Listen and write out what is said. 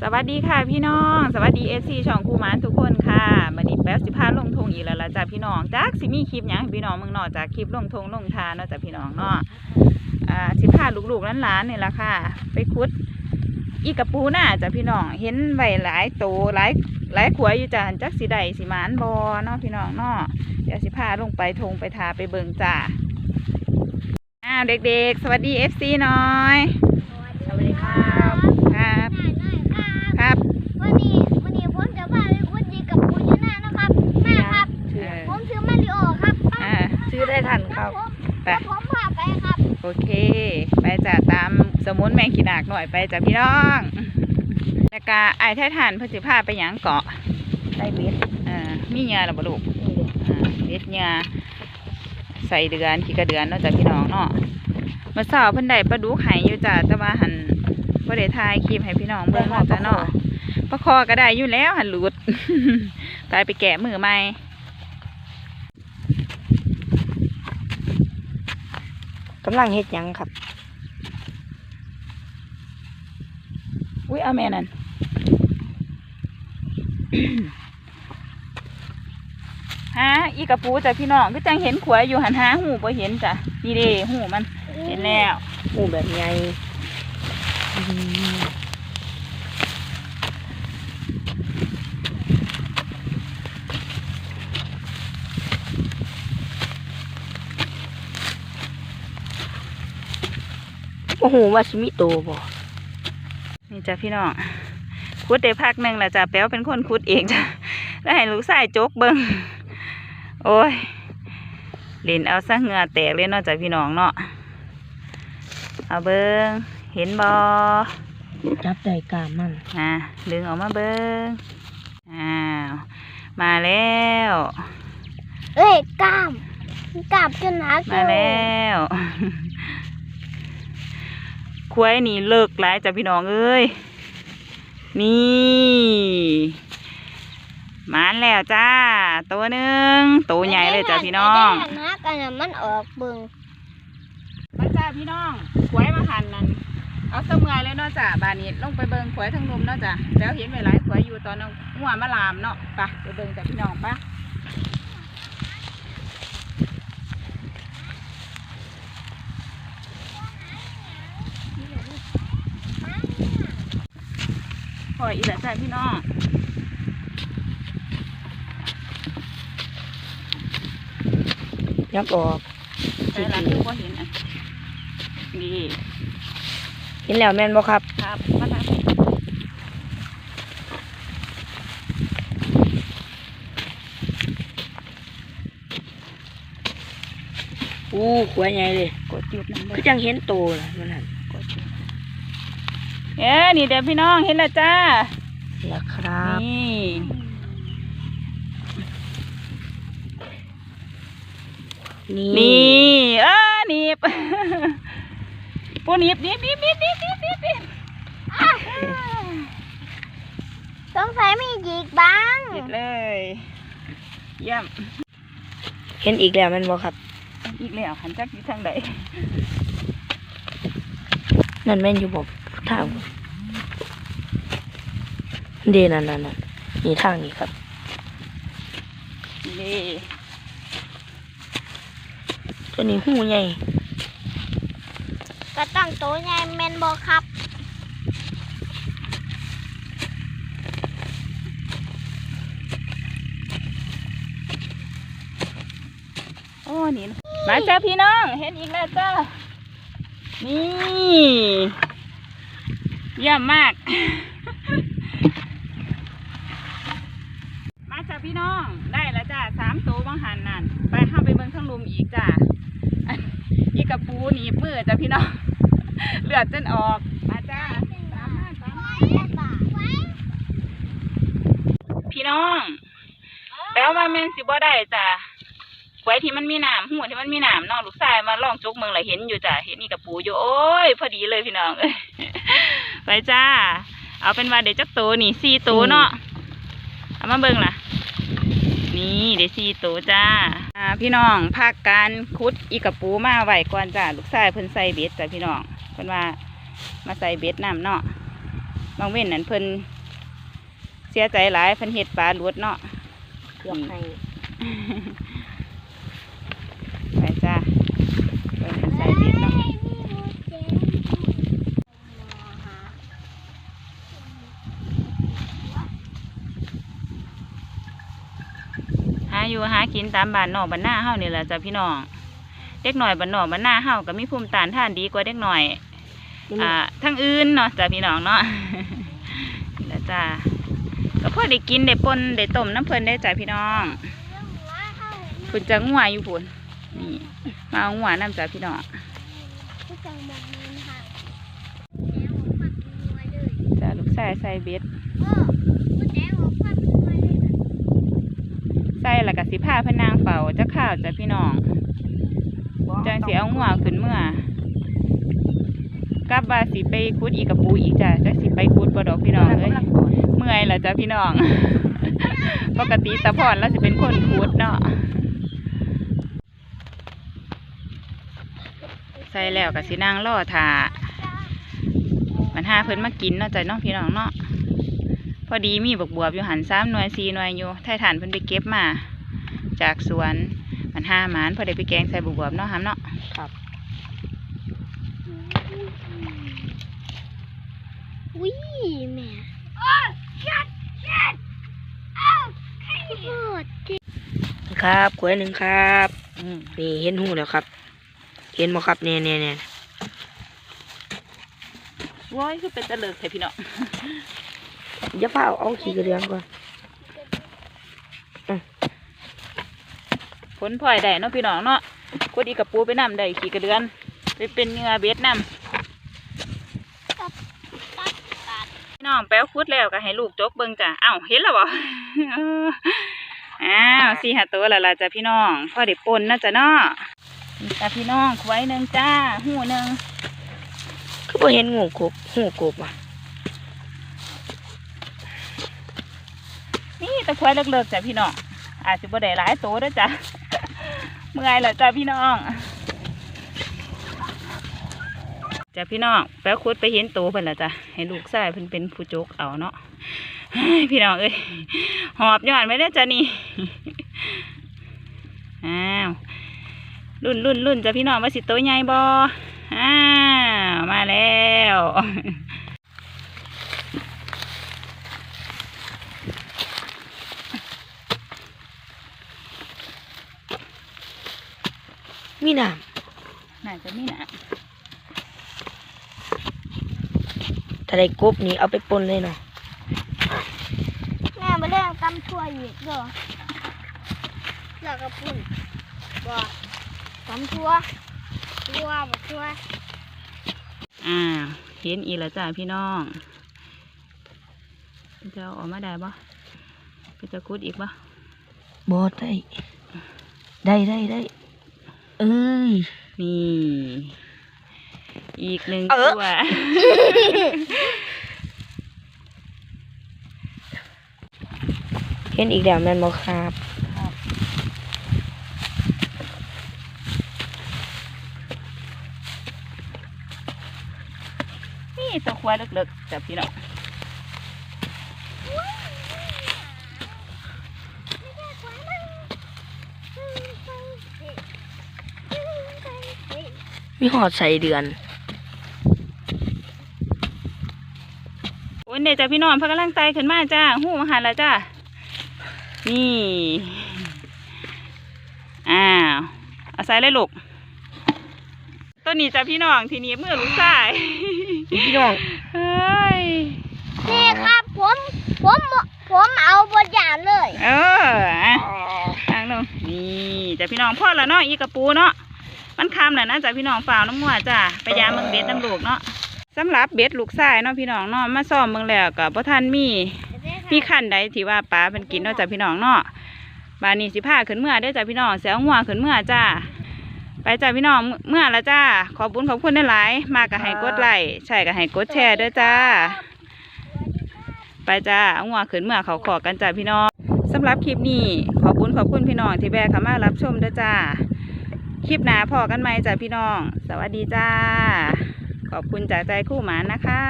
สวัสดีค่ะพี่น้อง สวัสดีเอซีช่องคูมานทุกคนค่ะบันนี้แป๊บสิพาลงทงอีกแล้วละจ้ะพี่น้องจากสิมีคลิปยังให้พี่น้องมืองนอกจากคลิปลงทงลงทานเนาะจ้ะพี่น้องเนาะอ่าสิพาลูกๆหลานๆนี่ละค่ะ ไปคุด อีกระปูน่าจ้ะพี่น้องเห็นใบหลายโตหลายหลายขวยอยู่จ้ะจักสิใดสิมานบอเนาะพี่น้องเนาะเดี๋ยวสิพาลงไปทงไปทาไปเบิงจ้ะอ้าวเด็กๆ สวัสดีเอฟซีน่อย สวัสดีครับ ครับ ครับ ครับ วันนี้วันนี้ผมจะพาไปคุยกับคุณชนะนะครับแม่ครับ เออ ผมชื่อมาริโอครับ อ่า ชื่อ ได้ทันครับผมไปแล้วผมพาไปครับ โอเค ไปจ้ะตามสมุนแมงขีนากหน่อยไปจ้ะพี่น้องแล้วก็ไอ้ายไททานเพื่อสิพาไปหยังเกาะได้เบ็ดอ่ามีเหงือหรือบ่ลูกนี่เลยอ่าเม็ดเหงือใส่เดือนขี้กระเดือนเนาะจ้ะพี่น้องเนาะเมื่อเช้าเพิ่นได้ปลาดุกไห้อยู่จ้ะแต่ว่าหันบ่ได้ถ่ายคลิปให้พี่น้องเบิ่งเนาะจ้ะเนาะปลาคอก็ได้อยู่แล้วหันหลุดตายไปแกะมือใหม่ กำลังเฮ็ดหยังครับ อุ้ยเอาแม่นั่นฮะอีกระปูจ้ะพี่น้องก็จังเห็นขวายอยู่หันหาหูบ่เห็นจ้ะนี่เด้หูมัน เห็นแล้วหมูแบบใหญ่อืม โอ้โหว่าสิมีโตบ่นี่จ้ะพี่น้องคุดได้พักหนึ่งแล้วจ้ะแป๊วเป็นคนคุดเองจ้ะแล้วให้ลูกชายโจกเบิงโอ้ยเล่นเอาซะเหงื่อแตกเลยเนาะจ้ะพี่น้องเนาะเอาเบิงเห็นบอจับได้กามมันอะดึงออกมาเบิงอ้าวมาแล้วเอ้ยกล้ามกล้ามจนหนักมาแล้ว ควายนี่เลิกหลายจ้ะพี่น้องเอ้ย นี่มานแล้วจ้า ตัวหนึ่งตัวใหญ่เลยจ้ะพี่น้องไได้หันหนักกันน่ะมันออกเบิ่งมาจ้าพี่น้องควายมาหันนั่นเอาเสมือยเลยเนาะจ้ะบานนี้ลงไปเบิงควายทั้งนมเนาะจ้ะแล้วเห็นไว้หลายควายอยู่ตอนนั้นหัวมาลามเนาะไปไปเบิงจ้ะพี่น้องปะ อยอีกแล้วจ้ะพี่น้องยักออกใช่ละคือพอเห็นอะนี่เห็นแล้วแม่นบ่ครับ ครับมาทางอู้ขัวใหญ่เลยกดจุดนั่นเลคืยอจังเห็นโตล่ะมันนั่นกดจุด เอ้นี่เดี๋ยวพี่น้องเห็นแล้วจ้าล่ะครับนี่นี่นี่เออหนีบปูหนีบหนีบหนีบหนีบหนีบหนีบหนีบหนีบสงสัยมีหยิกบ้างหนีบเลยเยี่ยมเห็นอีกแล้วแม่นบ่ครับ อีกแล้วหันจักอยู่ทางใดนั่นแม่นอยู่บ่ ทางเดนั่นนั่นนั่นนี่ทางนี้ครับนี่ตัวนี้หูใหญ่ก็ต้องโตใหญ่แม่นบ่ครับโอ้นี่มาจ้าพี่น้อง เห็นอีกแล้วจ้านี่ เยี่ยมมาก มาจ้าพี่น้อง ได้แล้วจ้าสามตัวบางหันนั่น ไปห้าไปเบิ่งทั้งลุมอีกจ้าอีกกระปูหนีบมือจ้าพี่น้อง เลือดจนออก มาจ้าพี่น้องแปลว่าแมนสิบ่ได้จ้าไว้ที่มันมีนามหัวที่มันมีนามเนอกลูกชายมาล่องจุกเมืองเละเห็นอยู่จ้าเห็นอีกกระปูอยู่โอ้ย พอดีเลยพี่น้องเอ้ย ไปจ้า เอาเป็นว่าเดี๋ยวจักโตวนี่สี่ตัวเนาะเอามาเบิ่งล่ะ นี่เดี๋ยวสี่ตัวจ้าอ่าพี่น้องพักการคุดอีกระปูมาไว้ก่อนจ้าลูกชายเพิ่นใส่เบ็ดจ้าพี่น้องเพิ่นว่ามาใส่เบ็ดน้ำเนาะบางเว้นนั่นเพิ่นเสียใจหลายเพิ่นเฮ็ดปลาหลุดเนาะเกือบให้ ไปจ้าเพิ่นใส่เบ็ดเนาะหา อยู่หากินตามบ้านนอกบ้านหน้าเฮานี่แหละจ้ะพี่น้อง เด็กหน่อยบ้านนอกบ้านหน้าเฮาก็มีภูมิต้านทานดีกว่าเด็กหน่อย อ่าทั้งอื่นเนาะจ้ะพี่น้องเนาะนี่แหละจ้าก็พอได้กินได้ปนได้ต้มน้ำเพลินได้จ้ะพี่น้องคุณจะงัวอยู่พุ่นนี่มาเอางัวน้ำจ้ะพี่น้องจ้ะลูกชายใส่เบ็ด ใส่แล้วก็สิผ้าพนางเฝ้าจะข้าวจ้ะพี่น้องจังสิเอางัวขึ้นเมื่อกลับว่าสิไปคุดอีกกับปูอีกจ้ะจักสิไปคุดบ่ดอกพี่น้องเอ้ยเมื่อยแล้วจ้ะพี่น้อง ปกติตาพรแล้วจะเป็นคนพูดเนาะใส่แล้วกับสินางล่อถามันหาเพิ่นมากินเนาะจ้ะเน้องพี่น้องเนาะพ อดีมีบกบวบอยู่หันซ้ำหน่วยสีหน่วยอยู่ไทยฐานเพิ่นไปเก็บมา จากสวนมันห้าหมานพอได้ไปแกงใส่บกบวบเนาะฮัมเนาะครับอุ้ยแม่โอ้ชัดชัดเอ้าใครพูดครับขวดหนึ่งครับอืมนี่เห็นหูแล้วครับ เห็นบ่ครับเนี่ยเนี่ยเนี่ยว้ยคือเป็นตะเลิกแท้พี่น้อง อย่าเฝ้าเอาขี้กระเดืองก่อนผลพลอยได้เนาะพี่น้องเนาะกดอีกับปูไปนำได้ขี่กระเดือนไปเป็นเหงือเบ็ดนำพี่น้องแป๊วคุดแล้วก็ให้ลูกจกเบิ่งจ้ะอ้าวเห็นแล้วบ่เอออ้าวสี่หัตัวแล้วล่ะจ้ะพี่น้องพอได้ปนนะจ้ะเนาะนี่จ้ะพี่น้องไว้หนึ่งจ้าหูหนึ่งคือบ่เห็นงูกบหูกบอะ ตะควายเลิกๆจ้ะพี่น้องอาจจะบ่ได้หลายตัวด้อจ้ะเมื่อยแล้วจ้ะพี่น้องจ้ะพี่น้องแป๊วคุดไปเห็นโตเพิ่นละจ้ะให้ลูกชายเพิ่นเป็นผู้จกเอาเนาะพี่น้องเอ้ยหอบย้อนไม่ได้จ้ะนี่อ้าวรุ่นรุ่นรุ่นจ้ะพี่น้องว่าสิโตใหญ่บ่อ้าวมาแล้ว มีน้น่าจะมีนะำถ้าได้กบนี่เอาไปปนเลยเนาะแม่มาเรื่องตำชั่วอีกเด้อแล้วก็ปุ่นบ่ตำชั่วชั่วบ่ชั่วอ่าวเห็นอีกแล้วจ้ะพี่น้องจะเอาออกมาได้ปะก็จะคุดอีกปะบ่ได้ ได้ได้ได้เอ้ยนี่ อีกหนึ่งเออตัว เห็นอีกแล้วแม่นบ่ครับ นี่ตัวควายเล็กๆจ้ะพี่น้อง มีหอดใส่เดือน โอ้ยเนี่ยจ้ะพี่น้องเพิ่งกำลังไตขึ้นมาจ้าหูมาหันแล้วจ้านี่ อ้าวเอาใส่เลยลูกตัวนี้จ้ะพี่น้องทีนี้มือลูกชายพี่น้องเฮ้ยนี่ครับผมผมผมเอาบทอย่างเลย เอออะทางลงนี่จ้ะพี่น้องพ่อละเนาะอีกระปูเนาะ มันคำแหล้วนะจ้ะพี่น้องฝ่าวน้ำมัวจ้ะไปยามเมืองเบ็ดน้ำลูกเนาะสำหรับเบ็ดลูกชายเนาะพี่น้องเนาะมาซ่อมเมืองแล้วกับพ่ท่านมีมีขั้นใดที่ว่าปลาเป็นกินเนาะจ้ะพี่น้องเนาะบานนี้สิพาขึ้นเมื่อได้จ้ะพี่น้องเสียงหัวขึ้นเมื่อจ้าไปจ้ะพี่น้องเมื่อละจ้าขอบคุญขอบคุณได้หลายมากก็ให้กดไลค์ใช่ก็ให้กดแชร์ด้วยจ้า ไปจ้าอาหัวขึ้นเมื่อเขาขอกันจ้าพี่น้องสำหรับคลิปนี้ขอบคุณขอบคุณพี่น้องที่แวะเข้ามารับชมด้วยจ้า คลิปหนาพอกันไหมจ้ะพี่น้อง สวัสดีจ้า ขอบคุณจากใจคู่หมานนะคะ